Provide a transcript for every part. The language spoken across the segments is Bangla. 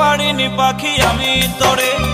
পারিনি পাখি আমি তরে।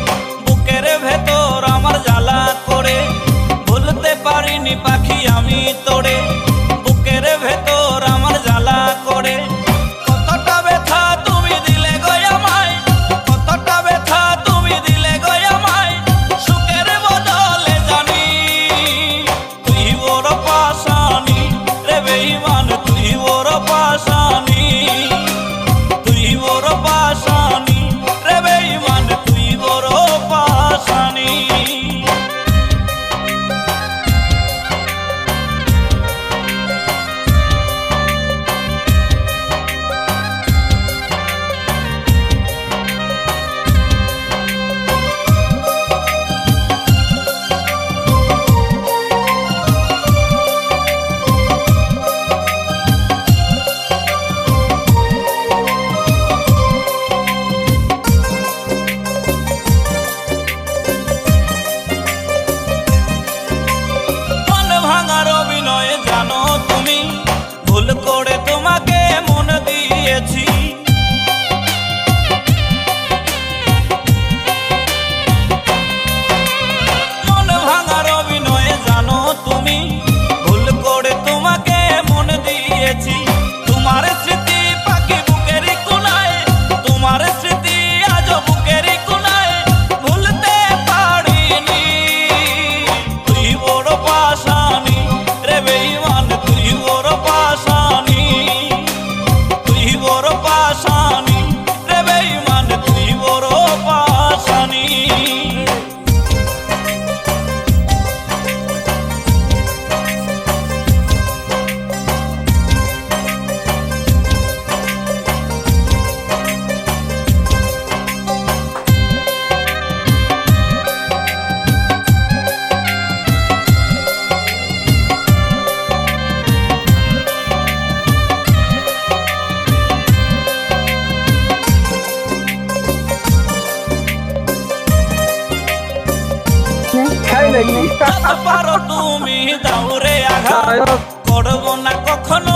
দেখি পারো তুমি দাউরে আঘাত। করব না কখনো